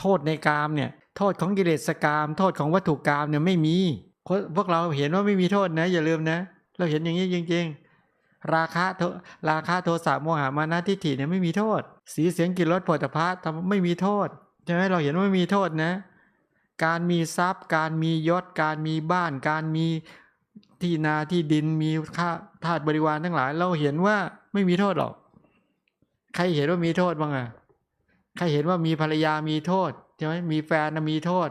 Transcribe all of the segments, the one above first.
โทษในกามเนี่ยโทษของกิเลสกาม โทษของวัตถุกามเนี่ยไม่มีพวกเราเห็นว่าไม่มีโทษนะ อย่าลืมนะ เราเห็นอย่างนี้จริง ๆ ราคะโทราคะโทสะโมหะมานะทิฏฐิเนี่ยไม่มีโทษ สีเสียงกลิ่นรสผลิตภัณฑ์ทำไม่มีโทษใช่ไหมเราเห็นว่าไม่มีโทษนะ การมีทรัพย์ การมียศ การมีบ้าน การมีที่นาที่ดินมีค่าทาสบริวารทั้งหลาย เราเห็นว่าไม่มีโทษหรอก ใครเห็นว่ามีโทษบ้างอะ ใครเห็นว่ามีภรรยามีโทษใช่ไหมมีแฟนมีโทษ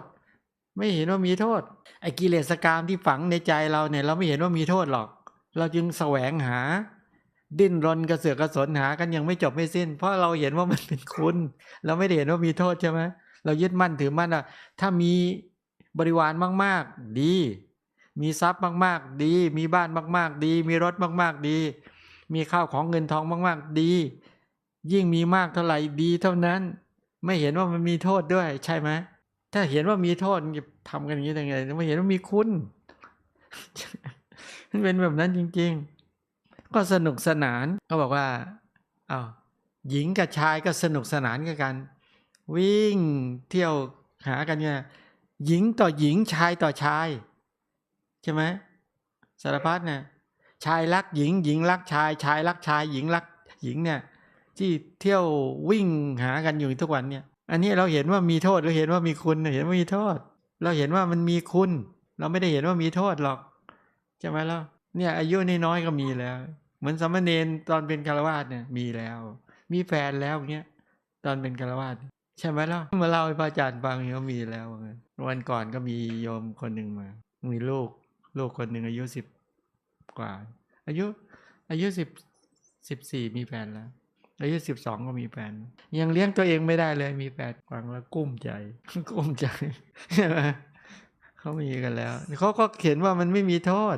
ไม่เห็นว่ามีโทษไอ้กิเลสกรรมที่ฝังในใจเราเนี่ย เราไม่เห็นว่ามีโทษหรอก เราจึงแสวงหา ดิ้นรนกระเสือกกระสนหากันยังไม่จบไม่สิ้น เพราะเราเห็นว่ามันเป็นคุณ เราไม่ได้เห็นว่ามีโทษใช่ไหมเรายึดมั่นถือมั่นอะถ้ามีบริวารมาก ๆ ดี มีทรัพย์มาก ๆ ดี มีบ้านมาก ๆ ดี มีรถมาก ๆ ดี มีข้าวของเงินทองมาก ๆ ดี ยิ่งมีมากเท่าไหร่ดีเท่านั้น ไม่เห็นว่ามันมีโทษด้วย ใช่ไหมถ้าเห็นว่ามีโทษมันจะทำกันอย่างนี้ได้ไงไม่เห็นว่ามีคุณมันเป็นแบบนั้นจริง ๆ ก็สนุกสนานเขาบอกว่าอ้าวหญิงกับชายก็สนุกสนานกันกัน วิ่งเที่ยวหากันเนี่ยหญิงต่อหญิงชายต่อชาย ใช่ไหมสารพัดเนี่ยชายรักหญิงหญิงรักชาย ชายรักชาย หญิงรักหญิงเนี่ย ที่เที่ยววิ่งหากันอยู่ทุกวันเนี่ย อันนี้เราเห็นว่ามีโทษเราเห็นว่ามีคุณเห็นว่ามีโทษ เราเห็นว่ามันมีคุณ เราไม่ได้เห็นว่ามีโทษหรอกใช่ไหมล่ะเนี่ยอายุน้อยก็มีแล้ว เหมือนสามเณรตอนเป็นคารวาสเนี่ยมีแล้ว มีแฟนแล้วเงี้ยตอนเป็นคารวาสใช่ไหมล่ะมาเล่าให้พระอาจารย์ฟังเขามีแล้วว่างั้นวันก่อนก็มีโยมคนหนึ่งมา มีลูกลูกคนหนึ่งอายุสิบกว่า อายุ อายุสิบสิบสี่มีแฟนแล้ว อายุสิบสองก็มีแฟนยังเลี้ยงตัวเองไม่ได้เลยมีแฟนฟังแล้วกุ้มใจกุ้มใจใช่ไหมเขามีกันแล้วเขาก็เขียนว่ามันไม่มีโทษ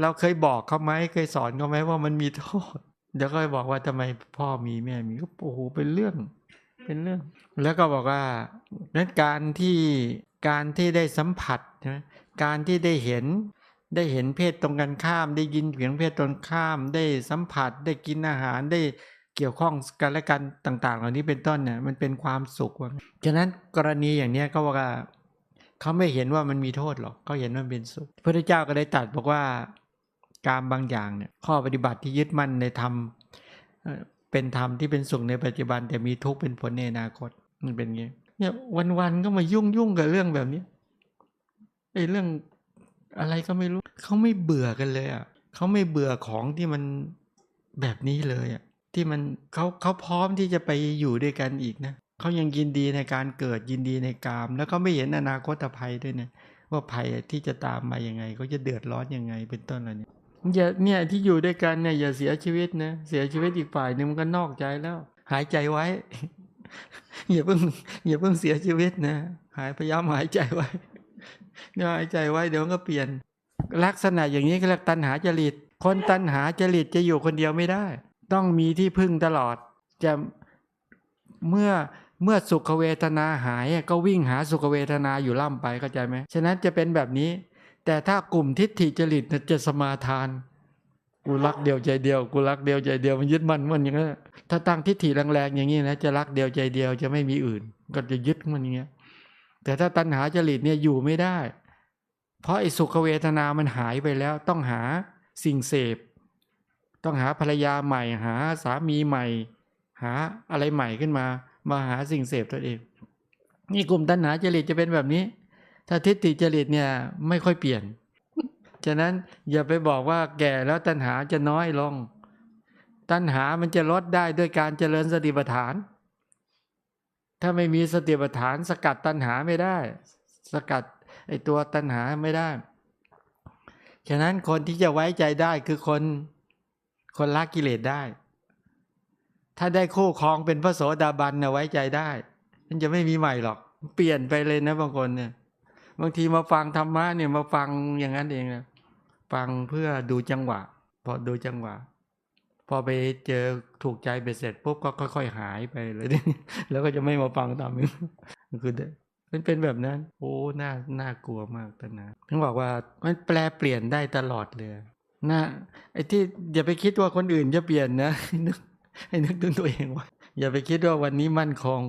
เราเคยบอกเขาไหมเคยสอนเขาไหมว่ามันมีโทษเดี๋ยวก็บอกว่าทำไมพ่อมีแม่มีก็โอ้โหเป็นเรื่อง เป็นเรื่อง แล้วก็บอกว่านั้นการที่การที่ได้สัมผัสใช่ไหมการที่ได้เห็นได้เห็นเพศตรงกันข้าม ได้ยินเสียงเพศตรงข้าม ได้สัมผัสได้กินอาหารได้ เกี่ยวข้องกันและกันต่าง ๆ เหล่านี้เป็นต้นเนี่ยมันเป็นความสุขว่าฉะนั้นกรณีอย่างเนี้ยก็บอกว่าเขาไม่เห็นว่ามันมีโทษหรอกเขาเห็นว่ามันเป็นสุขพระเจ้าก็ได้ตรัสบอกว่าการบางอย่างเนี่ยข้อปฏิบัติที่ยึดมั่นในธรรมเป็นธรรมที่เป็นสุขในปัจจุบัน แต่มีทุกข์เป็นผลในอนาคตมันเป็นอย่างนี้เนี่ยวันๆก็มายุ่งยุ่งกับเรื่องแบบนี้ไอ้เรื่องอะไรก็ไม่รู้เขาไม่เบื่อกันเลยอะเขาไม่เบื่อของที่มันแบบนี้เลยอะ ที่มันเขาเขาพร้อมที่จะไปอยู่ด้วยกันอีกนะเขายังยินดีในการเกิดยินดีในกาม แล้วก็ไม่เห็นอนาคตภัยด้วยนะว่าภัยที่จะตามมาอยังไงเขาจะเดือดร้อนยังไงเป็นต้นอะไรเนี่ยอย่าเนี่ยที่อยู่ด้วยกันเนี่ยอย่าเสียชีวิตนะเสียชีวิตอีกฝ่ายหนึ่งมันก็นอกใจแล้ว หายใจไว้ อย่าเพิ่งอย่าเพิ่งเสียชีวิตนะหายพยายามหายใจไว้เนี่ยหายใจไว้เดี๋ยวก็เปลี่ยน ลักษณะอย่างนี้ก็เรียกตัณหาจริตคนตัณหาจริตจะอยู่คนเดียวไม่ได้ ต้องมีที่พึ่งตลอด จะเมื่อเมื่อสุขเวทนาหายก็วิ่งหาสุขเวทนาอยู่ล่ำไปเข้าใจไหมฉะนั้นจะเป็นแบบนี้ แต่ถ้ากลุ่มทิฏฐิจริตจะสมาทานกูรักเดียวใจเดียวกูรักเดียวใจเดียวมันยึดมันมันอย่างนั้ถ้าตั้งทิฏฐิแรงๆอย่างนี้นะจะรักเดียวใจเดียวจะไม่มีอื่น ก็จะยึดมันอย่างเงี้ยแต่ถ้าตัณหาจริตเนี่ยอยู่ไม่ได้ เพราะไอ้สุขเวทนามันหายไปแล้วต้องหาสิ่งเสพ ต้องหาภรรยาใหม่ หาสามีใหม่ หาอะไรใหม่ขึ้นมา มาหาสิ่งเสพตัวเอง นี่กลุ่มตัณหาจริตจะเป็นแบบนี้ ถ้าทิฏฐิจริตเนี่ยไม่ค่อยเปลี่ยน ฉะนั้นอย่าไปบอกว่าแก่แล้วตัณหาจะน้อยลง ตัณหามันจะลดได้ด้วยการเจริญสติปัฏฐาน ถ้าไม่มีสติปัฏฐาน สกัดตัณหาไม่ได้ สกัดไอตัวตัณหาไม่ได้ ฉะนั้นคนที่จะไว้ใจได้คือคน คนละกิเลสได้ ถ้าได้คู่ครองเป็นพระโสดาบันนะไว้ใจได้ มันจะไม่มีใหม่หรอก เปลี่ยนไปเลยนะบางคนเนี่ย บางทีมาฟังธรรมะเนี่ยมาฟังอย่างนั้นเองนะฟังเพื่อดูจังหวะ พอดูจังหวะ พอไปเจอถูกใจไปเสร็จปุ๊บก็ค่อย ๆ หายไปเลย แล้วก็จะไม่มาฟังตามนี้คือมันเป็นแบบนั้น โอ้ น่า น่ากลัวมากตนะถึงบอกว่ามันแปลเปลี่ยนได้ตลอดเลย นะไอ้ที่อย่าไปคิดว่าคนอื่นจะเปลี่ยนนะให้นึกให้นึกถึงตัวเองว่าอย่าไปคิดว่าวันนี้มั่นคง